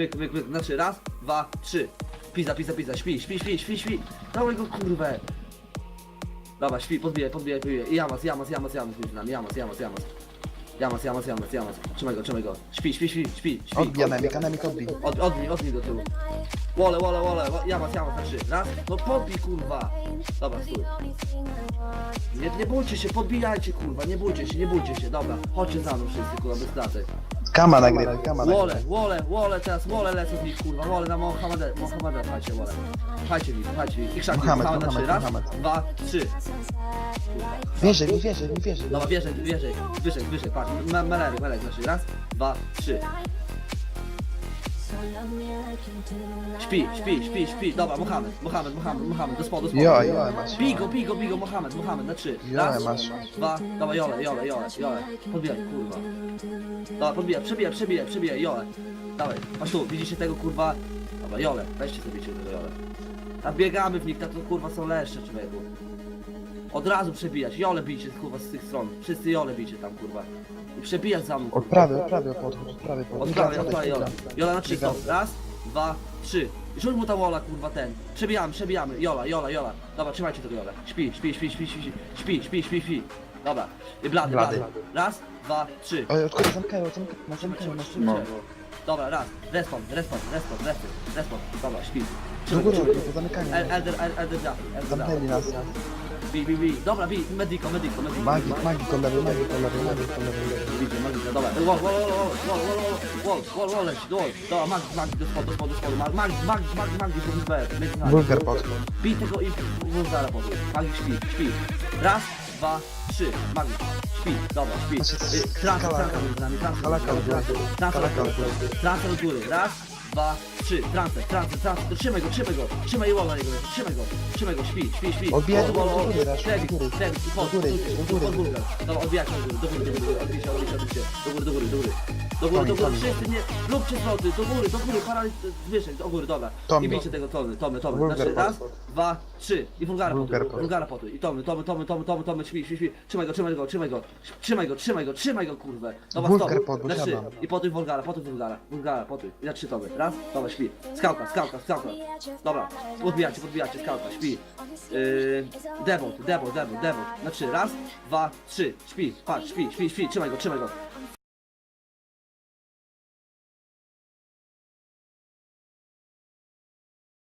Myk, myk, myk, znaczy raz, dwa, trzy. Pizza, pizza, pizza, śpi, śpi, śpi, śpi, śpi. Dawaj go kurwę. Dobra, śpi, podbijaj, podbijaj, podbijaj. Jamas, jamas, jamas, jamas między nami, jamas, jamas, jamas. Jamas, jamas, jamas, jamas. Trzymaj go, trzymaj go. Śpi, śpi, śpi, śpi, śpi. Odbij anemik, anemik odbij. Od, odbij, odbij do tyłu. Wole, wole, wole, wo- jamas, jamas, na trzy. Raz, no podbij kurwa. Dobra, stój. Nie, nie bójcie się, podbijajcie kurwa, nie bójcie się, nie bójcie się, dobra. Chodźcie za mną wszyscy kurwa, bez. Kama nagrywaj, kama Wole, nagrywaj. wole, wole, teraz wole lecą w nich kurwa, wole na Mohamedę, Mohamedę, pchajcie wole. Pchajcie nich, pchajcie nich. I krzaki, Mohamed, Mohamed trzy. Raz, Mohamed, dwa, trzy. Wierzę, mi wierzę, mi wierzę. Dobra, wierzę, wierzę, wyżej, wyżej, patrz, Me- melerek, melerek, znaczy raz, dwa, trzy. Śpi, śpi, śpi, śpi, dobra, Mohamed, Mohamed, Mohamed, Mohamed, do spodu, do spodu. Jo, jo, masz. Bigo, bigo, bigo, Mohamed, Mohamed, na trzy. Jo, Raz, masz. dwa, dobra, jole, jole, jole, jole. Podbijaj, kurwa. Dobra, podbijaj, przebijaj, przebijaj, przebijaj, jole. Dawaj, patrz tu, widzicie tego kurwa? Dobra, jole, weźcie sobie cię tego jole. A biegamy w nich, tak to kurwa są leszcze, człowieku. Od razu przebijać, jole bijcie kurwa z tych stron. Wszyscy jole bijcie tam kurwa. I przebijać za mną. Od kurwa. prawej, od prawej podchód, od prawej podchód. Od prawej, od prawej, Jola. Jola na trzy stop. Raz, dwa, trzy. Rzuć mu ta wola, kurwa, ten. Przebijamy, przebijamy. Jola, Jola, Jola. Dobra, trzymajcie tego Jola. Śpi, śpi, śpi, śpi, śpi, śpi, śpi, śpi, śpi. Dobra. I blady, blady. Raz, dwa, trzy. Oj, zamykają, Trzymaj, zamykają, trzymaj, no. Dobra, raz. Respon, respon, respon, respon, respon. Dobra, śpi. Do góry, do zamykania. El- Elder, el- elder, elder, Zamknęli nas. Bi, bi, bi. Dobra, bi. Medico, medico, medico. Magik, magik od lewej, magik od lewej, magik od lewej. Widzę, magic, dobra. Wall, wall, wall, wall, wall, wall, wall, leci, wall. Dobra, magic, magic, do spodu, do spodu, do spodu. Mag- Magic, magic, magic, magic, to jest B, między nami. Bulgar podchód. Bij tego i wulgara podół. Magic śpi, śpi. Raz, dwa, trzy. Magic. Śpi, dobra, śpi. Znaczy, Y, Transfer, kalaka. transfer między nami, transfer. Kalaka od góry. Transfer Kalaka do od góry. góry. Transfer do góry. Raz, dwa, trzy. Transfer, transfer, transfer. To Trzymaj go, trzymaj go. Trzymaj i na niego. Trzymaj go. Trzymaj go, śpi, śpi, śpi. Odbijaj do góry, do góry, Trevik, do góry. Do góry, do góry. pod bulgar. Dobra, odbijać do góry, do góry, do góry, odbijcie, odbijcie, odbijcie. Do góry, do góry, do góry. Do góry, do góry, wszyscy nie, róbcie zwroty, do góry, do góry, paraliz, zwyżej, do góry, dobra. I bijcie tego Tomy, Tomy, Tomy. Znaczy raz, dwa, trzy. I wulgara Bulgar potu, pod. wulgara potu. I Tomy, Tomy, Tomy, Tomy, Tomy, Tomy, śpi, śpi, śpi. Trzymaj go, trzymaj go, trzymaj go. Trzymaj go, trzymaj go, trzymaj go, kurwę. Dobra, stop. Na trzy. I potem wulgara, potem wulgara, wulgara, potem. I na trzy Tomy. Raz, dobra, śpi. Skałka, skałka, skałka. Dobra, podbijacie, podbijacie, skałka, śpi. Yy, debot, debot, debot, debot. Na trzy, raz, dwa, trzy, śpi, patrz, śpi, śpi, śpi, trzymaj go, trzymaj go.